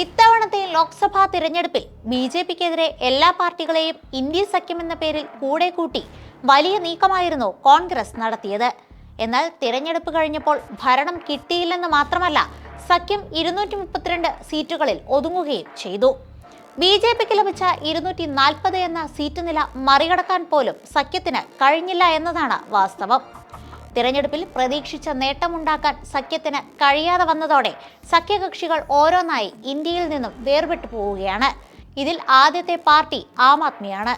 ഇത്തവണത്തെ ലോക്സഭാ തിരഞ്ഞെടുപ്പിൽ B J പിക്കെതിരെ എല്ലാ പാർട്ടികളെയും ഇന്ത്യ സഖ്യം എന്ന പേരിൽ കൂടെ കൂട്ടി വലിയ നീക്കമായിരുന്നു കോൺഗ്രസ് നടത്തിയത്. എന്നാൽ തിരഞ്ഞെടുപ്പ് കഴിഞ്ഞപ്പോൾ ഭരണം കിട്ടിയില്ലെന്ന് മാത്രമല്ല സഖ്യം ഇരുന്നൂറ്റി മുപ്പത്തിരണ്ട് സീറ്റുകളിൽ ഒതുങ്ങുകയും ചെയ്തു. ബി ജെ പിക്ക് ലഭിച്ച ഇരുന്നൂറ്റി നാൽപ്പത് എന്ന സീറ്റ് നില മറികടക്കാൻ പോലും സഖ്യത്തിന് കഴിഞ്ഞില്ല എന്നതാണ് വാസ്തവം. തിരഞ്ഞെടുപ്പിൽ പ്രതീക്ഷിച്ച നേട്ടമുണ്ടാക്കാൻ സഖ്യത്തിന് കഴിയാതെ വന്നതോടെ സഖ്യകക്ഷികൾ ഓരോന്നായി ഇന്ത്യയിൽ നിന്നും വേർപെട്ടു പോവുകയാണ്. ഇതിൽ ആദ്യത്തെ പാർട്ടി ആം ആദ്മിയാണ്.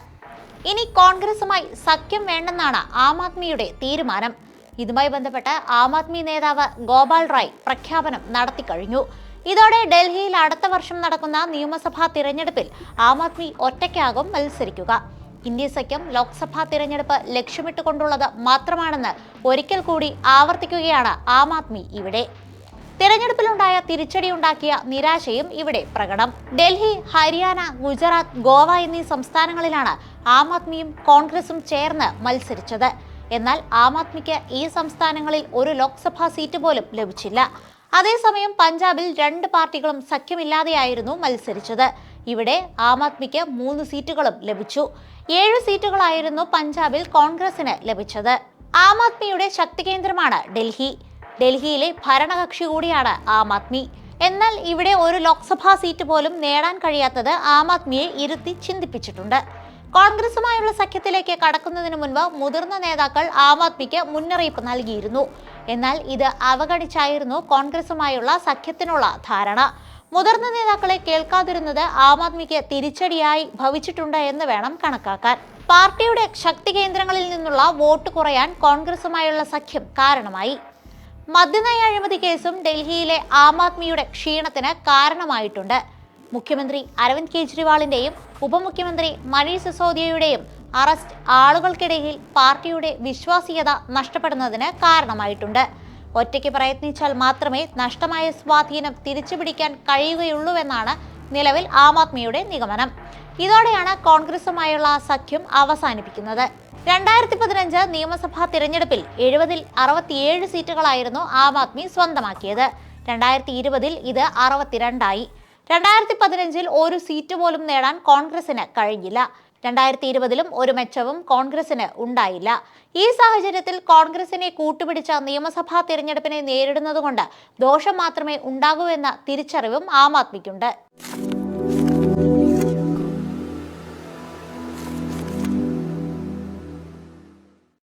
ഇനി കോൺഗ്രസുമായി സഖ്യം വേണ്ടെന്നാണ് ആം ആദ്മിയുടെ തീരുമാനം. ഇതുമായി ബന്ധപ്പെട്ട് ആം ആദ്മി നേതാവ് ഗോപാൽ റായ് പ്രഖ്യാപനം നടത്തിക്കഴിഞ്ഞു ഇതോടെ ഡൽഹിയിൽ അടുത്ത വർഷം നടക്കുന്ന നിയമസഭാ തിരഞ്ഞെടുപ്പിൽ ആം ആദ്മി ഒറ്റയ്ക്കാകും മത്സരിക്കുക. ഇന്ത്യ സഖ്യം ലോക്സഭാ തിരഞ്ഞെടുപ്പ് ലക്ഷ്യമിട്ടുകൊണ്ടുള്ളത് മാത്രമാണെന്ന് ഒരിക്കൽ കൂടി ആവർത്തിക്കുകയാണ് ആം ആദ്മി ഇവിടെ. തിരഞ്ഞെടുപ്പിലുണ്ടായ തിരിച്ചടി ഉണ്ടാക്കിയ നിരാശയും ഇവിടെ പ്രകടം. ഡൽഹി ഹരിയാന ഗുജറാത്ത് ഗോവ എന്നീ സംസ്ഥാനങ്ങളിലാണ് ആം ആദ്മിയും കോൺഗ്രസും ചേർന്ന് മത്സരിച്ചത്. എന്നാൽ ആം ആദ്മിക്ക് ഈ സംസ്ഥാനങ്ങളിൽ ഒരു ലോക്സഭാ സീറ്റ് പോലും ലഭിച്ചില്ല. അതേസമയം പഞ്ചാബിൽ രണ്ട് പാർട്ടികളും സഖ്യമില്ലാതെയായിരുന്നു മത്സരിച്ചത്. ഇവിടെ ആം ആദ്മിക്ക് മൂന്ന് സീറ്റുകളും ലഭിച്ചു. ഏഴ് സീറ്റുകളായിരുന്നു പഞ്ചാബിൽ കോൺഗ്രസിന് ലഭിച്ചത്. ആം ആദ്മിയുടെ ശക്തി കേന്ദ്രമാണ് ഡൽഹി. ഡൽഹിയിലെ ഭരണകക്ഷി കൂടിയാണ് ആം ആദ്മി. എന്നാൽ ഇവിടെ ഒരു ലോക്സഭാ സീറ്റ് പോലും നേടാൻ കഴിയാത്തത് ആം ആദ്മിയെ ഇരുത്തി ചിന്തിപ്പിച്ചിട്ടുണ്ട്. കോൺഗ്രസുമായുള്ള സഖ്യത്തിലേക്ക് കടക്കുന്നതിന് മുൻപ് മുതിർന്ന നേതാക്കൾ ആം ആദ്മിക്ക് മുന്നറിയിപ്പ് നൽകിയിരുന്നു. എന്നാൽ ഇത് അവഗണിച്ചായിരുന്നു കോൺഗ്രസുമായുള്ള സഖ്യത്തിനുള്ള ധാരണ. മുതിർന്ന നേതാക്കളെ കേൾക്കാതിരുന്നത് ആം ആദ്മിക്ക് തിരിച്ചടിയായി ഭവിച്ചിട്ടുണ്ട് എന്ന് വേണം കണക്കാക്കാൻ. പാർട്ടിയുടെ ശക്തി കേന്ദ്രങ്ങളിൽ നിന്നുള്ള വോട്ട് കുറയാൻ കോൺഗ്രസുമായുള്ള സഖ്യം കാരണമായി. മദ്യനയ അഴിമതി കേസും ഡൽഹിയിലെ ആം ആദ്മിയുടെ ക്ഷീണത്തിന് കാരണമായിട്ടുണ്ട്. മുഖ്യമന്ത്രി അരവിന്ദ് കെജ്രിവാളിന്റെയും ഉപമുഖ്യമന്ത്രി മനീഷ് സിസോദിയയുടെയും അറസ്റ്റ് ആളുകൾക്കിടയിൽ പാർട്ടിയുടെ വിശ്വാസ്യത നഷ്ടപ്പെടുന്നതിന് കാരണമായിട്ടുണ്ട്. ഒറ്റയ്ക്ക് പ്രയത്നിച്ചാൽ മാത്രമേ നഷ്ടമായ സ്വാധീനം തിരിച്ചുപിടിക്കാൻ കഴിയുകയുള്ളൂവെന്നാണ് നിലവിൽ ആം ആദ്മിയുടെ നിഗമനം. ഇതോടെയാണ് കോൺഗ്രസുമായുള്ള സഖ്യം അവസാനിപ്പിക്കുന്നത്. രണ്ടായിരത്തി പതിനഞ്ച് നിയമസഭാ തിരഞ്ഞെടുപ്പിൽ എഴുപതിൽ അറുപത്തിയേഴ് സീറ്റുകളായിരുന്നു ആം ആദ്മി സ്വന്തമാക്കിയത്. രണ്ടായിരത്തി ഇരുപതിൽ ഇത് അറുപത്തിരണ്ടായി. രണ്ടായിരത്തി പതിനഞ്ചിൽ ഒരു സീറ്റ് പോലും നേടാൻ കോൺഗ്രസിന് കഴിഞ്ഞില്ല. രണ്ടായിരത്തി ഇരുപതിലും ഒരു മെച്ചവും കോൺഗ്രസിന് ഉണ്ടായില്ല. ഈ സാഹചര്യത്തിൽ കോൺഗ്രസിനെ കൂട്ടുപിടിച്ച നിയമസഭാ തിരഞ്ഞെടുപ്പിനെ നേരിടുന്നതുകൊണ്ട് ദോഷം മാത്രമേ ഉണ്ടാകൂ എന്ന തിരിച്ചറിവും ആം ആദ്മിക്കുണ്ട്.